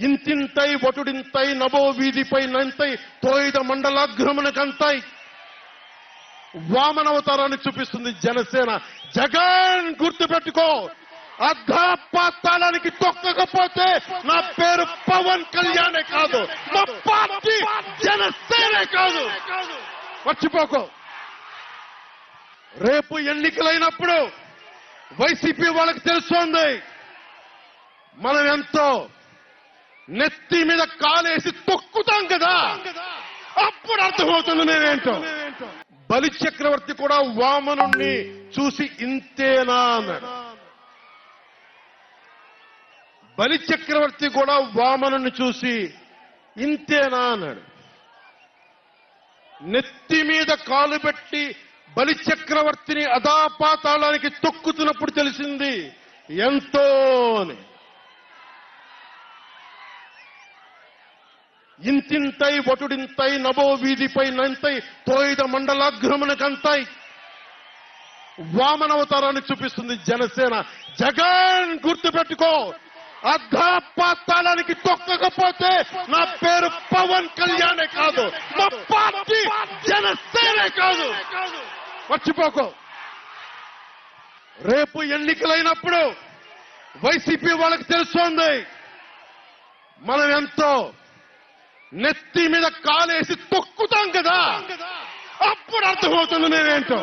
ఇంతింతై వటుడింతై నభో వీధిపై నంతై తోయిద మండలాగ్రమునకంతై వామనవతారాన్ని చూపిస్తుంది జనసేన. జగన్ గుర్తుపెట్టుకో. అర్ధాపాతాళానికి తొక్కకపోతే నా పేరు పవన్ కళ్యాణే కాదు. మా పార్టీ జనసేనే కాదు. మర్చిపోకో. రేపు ఎన్నికలైనప్పుడు వైసీపీ వాళ్ళకి తెలుస్తోంది. మనం ఎంతో నెత్తి మీద కాలేసి తొక్కుతాం కదా. అప్పుడు అర్థమవుతుంది నేనేంటో. బలి చక్రవర్తి కూడా వామనుణ్ణి చూసి ఇంతేనా అన్నాడు. బలి చక్రవర్తి కూడా వామనుణ్ణి చూసి ఇంతేనా అన్నాడు. నెత్తి మీద కాలు పెట్టి బలి చక్రవర్తిని అదాపాతాళానికి తొక్కుతున్నప్పుడు తెలిసింది ఎంతో అని ఇంతింతై వటుడింతై నభో వీధిపై నంతై తోయిద మండలాగ్రమునకంతై వామనవతారాన్ని చూపిస్తుంది జనసేన. జగన్ గుర్తుపెట్టుకో. అర్ధపాతాళానికి తొక్కకపోతే నా పేరు పవన్ కళ్యాణే కాదు. మా పార్టీ జనసేనే కాదు. మర్చిపోకో. రేపు ఎన్నికలైనప్పుడు వైసీపీ వాళ్ళకి తెలుస్తోంది. మనం ఎంతో నెత్తి మీద కాలేసి తొక్కుతాం కదా? అప్పుడు అర్థమవుతుంది నేనేంటో.